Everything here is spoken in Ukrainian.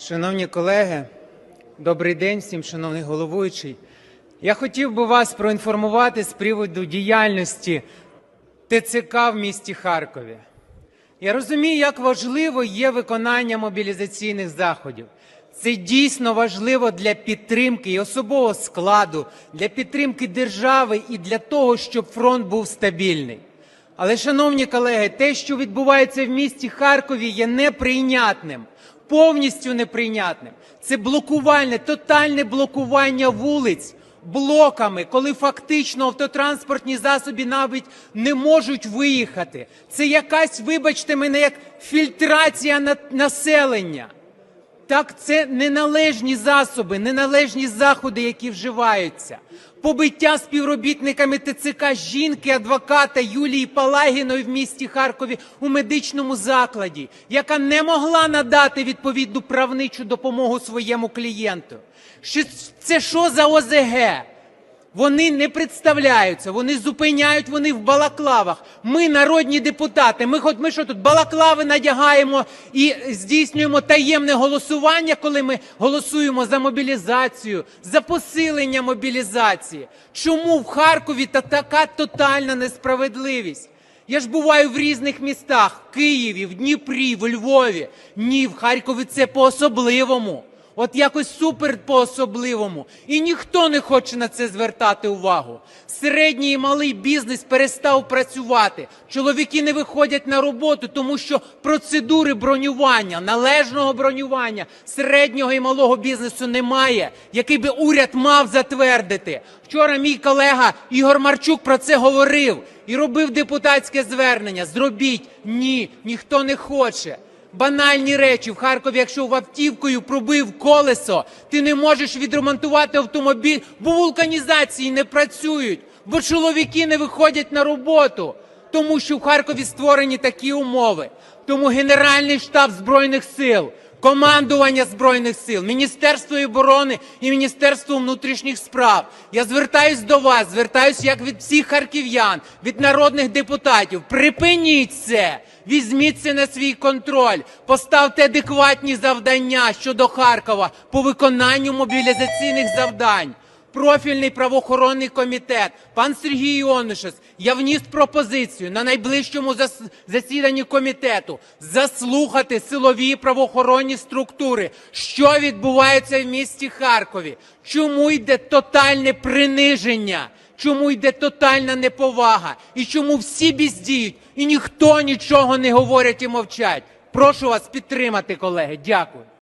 Шановні колеги, добрий день всім, шановний головуючий. Я хотів би вас проінформувати з приводу діяльності ТЦК в місті Харкові. Я розумію, як важливо є виконання мобілізаційних заходів. Це дійсно важливо для підтримки і особового складу, для підтримки держави і для того, щоб фронт був стабільний. Але, шановні колеги, те, що відбувається в місті Харкові, є неприйнятним, повністю неприйнятним. Це блокувальне, тотальне блокування вулиць блоками, коли фактично автотранспортні засоби навіть не можуть виїхати. Це якась, вибачте мене, як фільтрація на- населення. Так, це неналежні засоби, неналежні заходи, які вживаються. Побиття співробітниками ТЦК жінки, адвоката Юлії Палагіної в місті Харкові у медичному закладі, яка не могла надати відповідну правничу допомогу своєму клієнту. Це що за ОЗГ? Вони не представляються, вони зупиняють, вони в балаклавах. Ми, народні депутати, ми хоч ми що тут балаклави надягаємо і здійснюємо таємне голосування, коли ми голосуємо за мобілізацію, за посилення мобілізації. Чому в Харкові та така тотальна несправедливість? Я ж буваю в різних містах: в Києві, в Дніпрі, в Львові. Ні, в Харкові це по-особливому. От якось супер по-особливому. І ніхто не хоче на це звертати увагу. Середній і малий бізнес перестав працювати. Чоловіки не виходять на роботу, тому що процедури бронювання, належного бронювання середнього і малого бізнесу немає, який би уряд мав затвердити. Вчора мій колега Ігор Марчук про це говорив і робив депутатське звернення. Зробіть. Ні, ніхто не хоче. Банальні речі в Харкові, якщо в автівкою пробив колесо, ти не можеш відремонтувати автомобіль, бо вулканізації не працюють, бо чоловіки не виходять на роботу, тому що в Харкові створені такі умови. Тому Генеральний штаб Збройних сил, командування Збройних сил, Міністерство оборони і Міністерство внутрішніх справ. Я звертаюсь до вас, звертаюсь як від всіх харків'ян, від народних депутатів. Припиніть це! Візьміть це на свій контроль, поставте адекватні завдання щодо Харкова по виконанню мобілізаційних завдань. Профільний правоохоронний комітет, пан Сергій Іонушес, я вніс пропозицію на найближчому зас- засіданні комітету заслухати силові правоохоронні структури, що відбувається в місті Харкові, чому йде тотальне приниження, чому йде тотальна неповага і чому всі бездіють і ніхто нічого не говорять і мовчать. Прошу вас підтримати, колеги. Дякую.